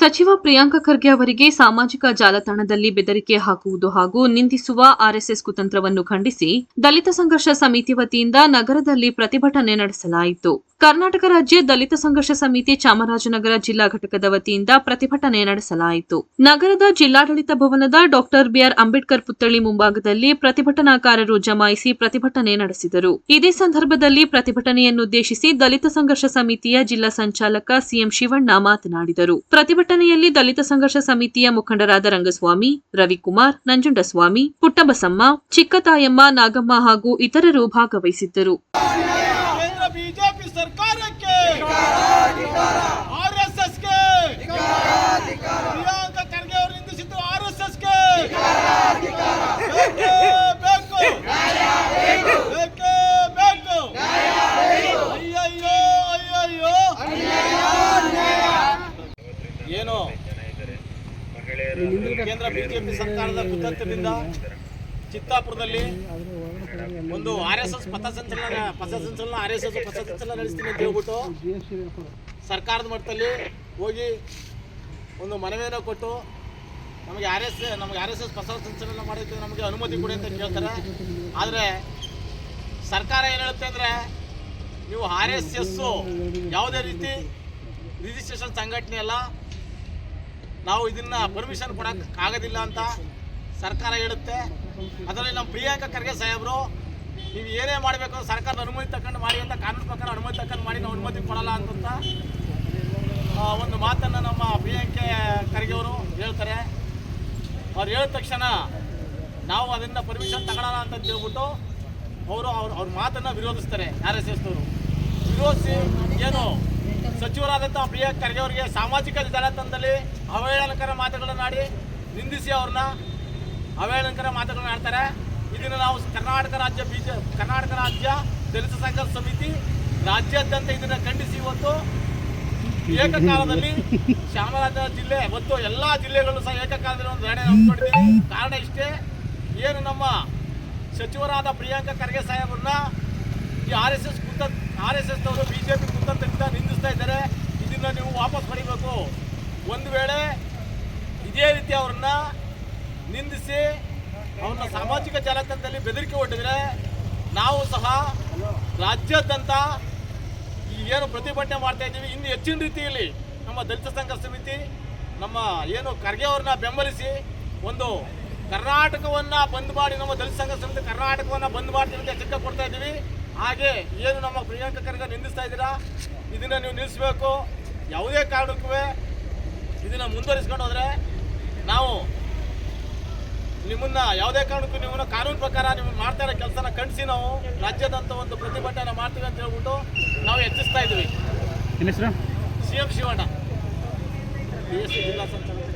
ಸಚಿವ ಪ್ರಿಯಾಂಕ ಖರ್ಗೆ ಅವರಿಗೆ ಸಾಮಾಜಿಕ ಜಾಲತಾಣದಲ್ಲಿ ಬೆದರಿಕೆ ಹಾಕುವುದು ಹಾಗೂ ನಿಂದಿಸುವ ಆರ್ಎಸ್ಎಸ್ ಕುತಂತ್ರವನ್ನು ಖಂಡಿಸಿ ದಲಿತ ಸಂಘರ್ಷ ಸಮಿತಿ ವತಿಯಿಂದ ನಗರದಲ್ಲಿ ಪ್ರತಿಭಟನೆ ನಡೆಸಲಾಯಿತು. ಕರ್ನಾಟಕ ರಾಜ್ಯ ದಲಿತ ಸಂಘರ್ಷ ಸಮಿತಿ ಚಾಮರಾಜನಗರ ಜಿಲ್ಲಾ ಘಟಕದ ವತಿಯಿಂದ ಪ್ರತಿಭಟನೆ ನಡೆಸಲಾಯಿತು. ನಗರದ ಜಿಲ್ಲಾಡಳಿತ ಭವನದ ಡಾಕ್ಟರ್ ಬಿಆರ್ ಅಂಬೇಡ್ಕರ್ ಪುತ್ಥಳಿ ಮುಂಭಾಗದಲ್ಲಿ ಪ್ರತಿಭಟನಾಕಾರರು ಜಮಾಯಿಸಿ ಪ್ರತಿಭಟನೆ ನಡೆಸಿದರು. ಇದೇ ಸಂದರ್ಭದಲ್ಲಿ ಪ್ರತಿಭಟನೆಯನ್ನುದ್ದೇಶಿಸಿ ದಲಿತ ಸಂಘರ್ಷ ಸಮಿತಿಯ ಜಿಲ್ಲಾ ಸಂಚಾಲಕ ಸಿಎಂ ಶಿವಣ್ಣ ಮಾತನಾಡಿದರು. ಪ್ರತಿಭಟನೆಯಲ್ಲಿ ದಲಿತ ಸಂಘರ್ಷ ಸಮಿತಿಯ ಮುಖಂಡರಾದ ರಂಗಸ್ವಾಮಿ ರವಿಕುಮಾರ್ ನಂಜುಂಡಸ್ವಾಮಿ ಪುಟ್ಟಬಸಮ್ಮ ಚಿಕ್ಕತಾಯಮ್ಮ ನಾಗಮ್ಮ ಹಾಗೂ ಇತರರು ಭಾಗವಹಿಸಿದ್ದರು ಕೇಂದ್ರ ಬಿಜೆಪಿ ಸರ್ಕಾರಕ್ಕೆ ಆರ್ ಎಸ್ ಎಸ್ಗೆ ಪ್ರಿಯಾಂಕ ಖರ್ಗೆ ಅವರು ನಿಂದಿಸಿದ್ದು ಆರ್ ಎಸ್ ಎಸ್ಗೆ ಬೇಕೇ ಬೇಕು ಬೇಕೇ ಬೇಕು ಅಯ್ಯಯ್ಯೋ ಅಯ್ಯಯ್ಯೋ ಏನು ಕೇಂದ್ರ ಬಿಜೆಪಿ ಸರ್ಕಾರದ ಕುತಂತ್ರದಿಂದ ಚಿತ್ತಾಪುರದಲ್ಲಿ ಒಂದು ಆರ್ ಎಸ್ ಎಸ್ ಪಥಸಂಚಲನ ಪಥಸಂಚಲನ ಆರ್ ಎಸ್ ಎಸ್ ಪಥಸಂಚಲನ ನಡೆಸ್ತೀನಿ ಅಂತ ಹೇಳ್ಬಿಟ್ಟು ಸರ್ಕಾರದ ಮಟ್ಟದಲ್ಲಿ ಹೋಗಿ ಒಂದು ಮನವಿಯನ್ನು ಕೊಟ್ಟು ನಮಗೆ ಆರ್ ಎಸ್ ನಮಗೆ ಆರ್ ಎಸ್ ಎಸ್ ಪಥಸಂಚಲನ ಮಾಡೋಕ್ಕೆ ನಮಗೆ ಅನುಮತಿ ಕೊಡಿ ಅಂತ ಕೇಳ್ತಾರೆ. ಆದರೆ ಸರ್ಕಾರ ಏನು ಹೇಳುತ್ತೆ ಅಂದರೆ ನೀವು ಆರ್ ಎಸ್ ಎಸ್ಸು ಯಾವುದೇ ರೀತಿ ರಿಜಿಸ್ಟ್ರೇಷನ್ ಸಂಘಟನೆ ಅಲ್ಲ ನಾವು ಇದನ್ನ ಪರ್ಮಿಷನ್ ಕೊಡಕ್ಕೆ ಆಗೋದಿಲ್ಲ ಅಂತ ಸರ್ಕಾರ ಹೇಳುತ್ತೆ. ಅದರಲ್ಲಿ ನಮ್ಮ ಪ್ರಿಯಾಂಕ ಖರ್ಗೆ ಸಾಹೇಬರು, ನೀವು ಏನೇ ಮಾಡಬೇಕು ಸರ್ಕಾರದ ಅನುಮತಿ ತಗೊಂಡು ಮಾಡಿ ಅಂತ ಕಾನೂನು ಪ್ರಕಾರ ಅನುಮತಿ ತಕೊಂಡು ಮಾಡಿ ನಾವು ಅನುಮತಿ ಕೊಡಲ್ಲ ಅಂತ ಒಂದು ಮಾತನ್ನು ನಮ್ಮ ಪ್ರಿಯಾಂಕೆ ಖರ್ಗೆ ಅವರು ಹೇಳ್ತಾರೆ. ಅವ್ರು ಹೇಳಿದ ತಕ್ಷಣ ನಾವು ಅದರಿಂದ ಪರ್ಮಿಷನ್ ತಗೊಳ್ಳಲ್ಲ ಅಂತ ಹೇಳ್ಬಿಟ್ಟು ಅವರು ಅವ್ರ ಅವ್ರ ಮಾತನ್ನು ವಿರೋಧಿಸ್ತಾರೆ ಆರ್ ಎಸ್ ಎಸ್ನವರು ವಿರೋಧಿಸಿ ಏನು ಸಚಿವರಾದಂಥ ಪ್ರಿಯ ಖರ್ಗೆ ಅವರಿಗೆ ಸಾಮಾಜಿಕ ಜಾಲತಾಣದಲ್ಲಿ ಅವಹೇಳನಕರ ಮಾತುಗಳನ್ನು ಆಡಿ ನಿಂದಿಸಿ ಅವ್ರನ್ನ ಅವಹೇಳನಕರ ಮಾತುಗಳನ್ನ ಆಡ್ತಾರೆ. ಇದನ್ನು ನಾವು ಕರ್ನಾಟಕ ರಾಜ್ಯ ಬಿ ಕರ್ನಾಟಕ ರಾಜ್ಯ ದಲಿತ ಸಂಘ ಸಮಿತಿ ರಾಜ್ಯಾದ್ಯಂತ ಇದನ್ನು ಖಂಡಿಸಿ ಇವತ್ತು. ಏಕಕಾಲದಲ್ಲಿ ಚಾಮರಾಜನಗರ ಜಿಲ್ಲೆ ಮತ್ತು ಎಲ್ಲ ಜಿಲ್ಲೆಗಳು ಸಹ ಏಕಕಾಲದಲ್ಲಿ ಒಂದು ಧರಣಿ ಹಮ್ಮಿಕೊಂಡಿದ್ದೀವಿ ಕಾರಣ ಇಷ್ಟೇ, ಏನು ನಮ್ಮ ಸಚಿವರಾದ ಪ್ರಿಯಾಂಕ ಖರ್ಗೆ ಸಾಹೇಬರನ್ನ ಈ ಆರ್ ಎಸ್ ಎಸ್ ಕುಂತ ಆರ್ ಎಸ್ ಎಸ್ ಅವರು ಬಿ ಜೆ ಪಿ ಕುತಂತ್ರದಿಂದ ನಿಂದಿಸ್ತಾ ಇದ್ದಾರೆ. ಇದನ್ನ ನೀವು ವಾಪಸ್ ಪಡಿಬೇಕು. ಒಂದು ವೇಳೆ ಇದೇ ರೀತಿ ಅವ್ರನ್ನ ನಿಂದಿಸಿ ಅವ್ರನ್ನ ಸಾಮಾಜಿಕ ಜಾಲತಾಣದಲ್ಲಿ ಬೆದರಿಕೆ ಒಡ್ಡಿದ್ರೆ, ನಾವು ಸಹ ರಾಜ್ಯಾದ್ಯಂತ ಏನು ಪ್ರತಿಭಟನೆ ಮಾಡ್ತಾ ಇದ್ದೀವಿ. ಇನ್ನು ಹೆಚ್ಚಿನ ರೀತಿಯಲ್ಲಿ ನಮ್ಮ ದಲಿತ ಸಂಘ ಸಮಿತಿ, ನಮ್ಮ ಏನು ಖರ್ಗೆ ಅವ್ರನ್ನ ಬೆಂಬಲಿಸಿ ಒಂದು ಕರ್ನಾಟಕವನ್ನ ಬಂದ್ ಮಾಡಿ, ನಮ್ಮ ದಲಿತ ಸಂಘ ಸಮಿತಿ ಕರ್ನಾಟಕವನ್ನ ಬಂದ್ ಮಾಡ್ತೀವಿ ಅಂತ ಎಚ್ಚರಿಕೆ ಕೊಡ್ತಾ ಇದ್ದೀವಿ. ಹಾಗೆ ಏನು ನಮ್ಮ ಪ್ರಿಯಾಂಕಾ ಖರ್ಗೆ ನಿಂದಿಸ್ತಾ ಇದ್ದೀರಾ? ಇದನ್ನ ನೀವು ನಿಲ್ಲಿಸಬೇಕು. ಯಾವುದೇ ಕಾರಣಕ್ಕೂ ಇದನ್ನ ಮುಂದುವರಿಸ್ಕೊಂಡು ಹೋದ್ರೆ ನಾವು ನಿಮ್ಮನ್ನ ಯಾವುದೇ ಕಾರಣಕ್ಕೂ ನಿಮ್ಮನ್ನ ಕಾನೂನು ಪ್ರಕಾರ ನಿಮಗೆ ಮಾಡ್ತಾ ಇರೋ ಕೆಲಸನ ಕಂಡಿಸಿ ನಾವು ರಾಜ್ಯದಂತ ಒಂದು ಪ್ರತಿಭಟನೆ ಮಾಡ್ತೀವಿ ಅಂತ ಹೇಳ್ಬಿಟ್ಟು ನಾವು ಹೆಚ್ಚಿಸ್ತಾ ಇದ್ದೀವಿ. C M Shivanna. B S C ಜಿಲ್ಲಾ ಸಂಚಾಲಕ